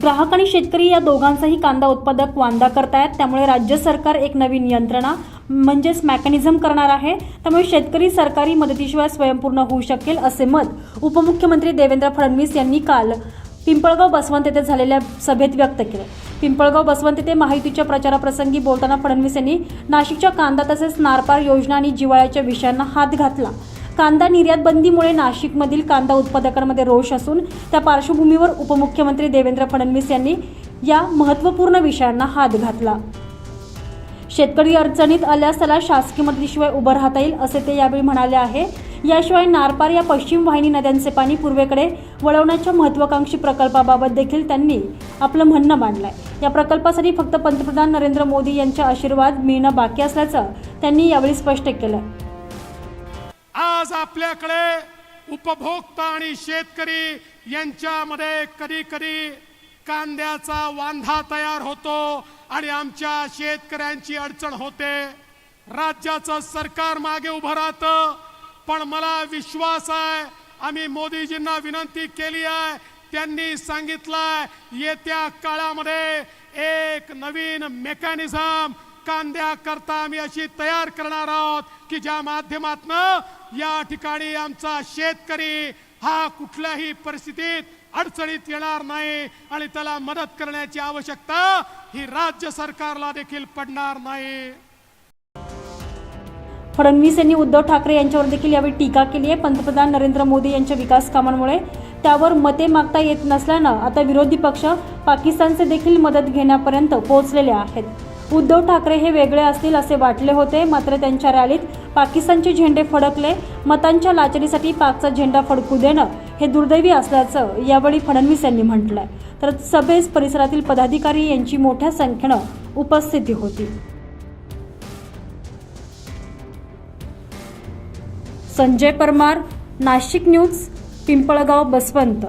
ग्राहक आणि शेतकरी या दोघांचाही कांदा उत्पादक वांदा करतायत. त्यामुळे राज्य सरकार एक नवीन यंत्रणा म्हणजेच मॅकॅनिझम करणार आहे. त्यामुळे शेतकरी सरकारी मदतीशिवाय स्वयंपूर्ण होऊ शकेल असे मत उपमुख्यमंत्री देवेंद्र फडणवीस यांनी काल पिंपळगाव बसवंत येथे झालेल्या सभेत व्यक्त केले. पिंपळगाव बसवंत येथे माहितीच्या प्रचाराप्रसंगी बोलताना फडणवीस यांनी नाशिकच्या कांदा तसेच नारपार योजना आणि जिवाळ्याच्या विषयांना हात घातला. कांदा निर्यात बंदीमुळे नाशिकमधील कांदा उत्पादकांमध्ये रोष असून त्या पार्श्वभूमीवर उपमुख्यमंत्री देवेंद्र फडणवीस यांनी या महत्त्वपूर्ण विषयांना हात घातला. शेतकरी अडचणीत आल्यास त्याला शासकीय मदतीशिवाय उभं राहता येईल असे ते यावेळी म्हणाले आहे. याशिवाय नारपार या पश्चिम वाहिनी नद्यांचे पाणी पूर्वेकडे वळवण्याच्या महत्वाकांक्षी प्रकल्पाबाबत देखील त्यांनी आपलं म्हणणं मांडलंय. या प्रकल्पासाठी फक्त पंतप्रधान नरेंद्र मोदी यांचा आशीर्वाद मिळणं बाकी असल्याचं त्यांनी यावेळी स्पष्ट केलं. आज आपल्याकडे उपभोक्ता आणि शेतकरी यांच्यामध्ये कधी कधी कांद्याचा वांधा तयार होतो आणि आमच्या शेतकऱ्यांची अडचण होते. राज्याचं सरकार मागे उभं राहतं पण मला विश्वास आहे आम्ही मोदीजींना विनंती केली आहे त्यांनी सांगितलं येत्या काळामध्ये एक नवीन मेकॅनिझम कांद्याकरता आम्ही अशी तयार करणार आहोत की ज्या माध्यमातनं या ठिकाणी आमचा शेतकरी हा कुठल्याही परिस्थितीत अडचणीत येणार नाही आणि त्याला मदत करण्याची आवश्यकता ही राज्य सरकारला देखील पडणार नाही. फडणवीस यांनी उद्धव ठाकरे यांच्यावर देखील यावेळी टीका केली आहे. पंतप्रधान नरेंद्र मोदी यांच्या विकास कामांमुळे त्यावर मते मागता येत नसल्यानं आता विरोधी पक्ष पाकिस्तानचे देखील मदत घेण्यापर्यंत पोहोचलेले आहेत. उद्धव ठाकरे हे वेगळे असतील असे वाटले होते मात्र त्यांच्या रॅलीत पाकिस्तानचे झेंडे फडकले. मतांच्या लाचणीसाठी पाकचा झेंडा फडकू देणं हे दुर्दैवी असल्याचं यावेळी फडणवीस यांनी म्हटलंय. तर सभेस परिसरातील पदाधिकारी यांची मोठ्या संख्येनं उपस्थिती होती. संजय परमार नाशिक न्यूज पिंपळगाव बसवंत.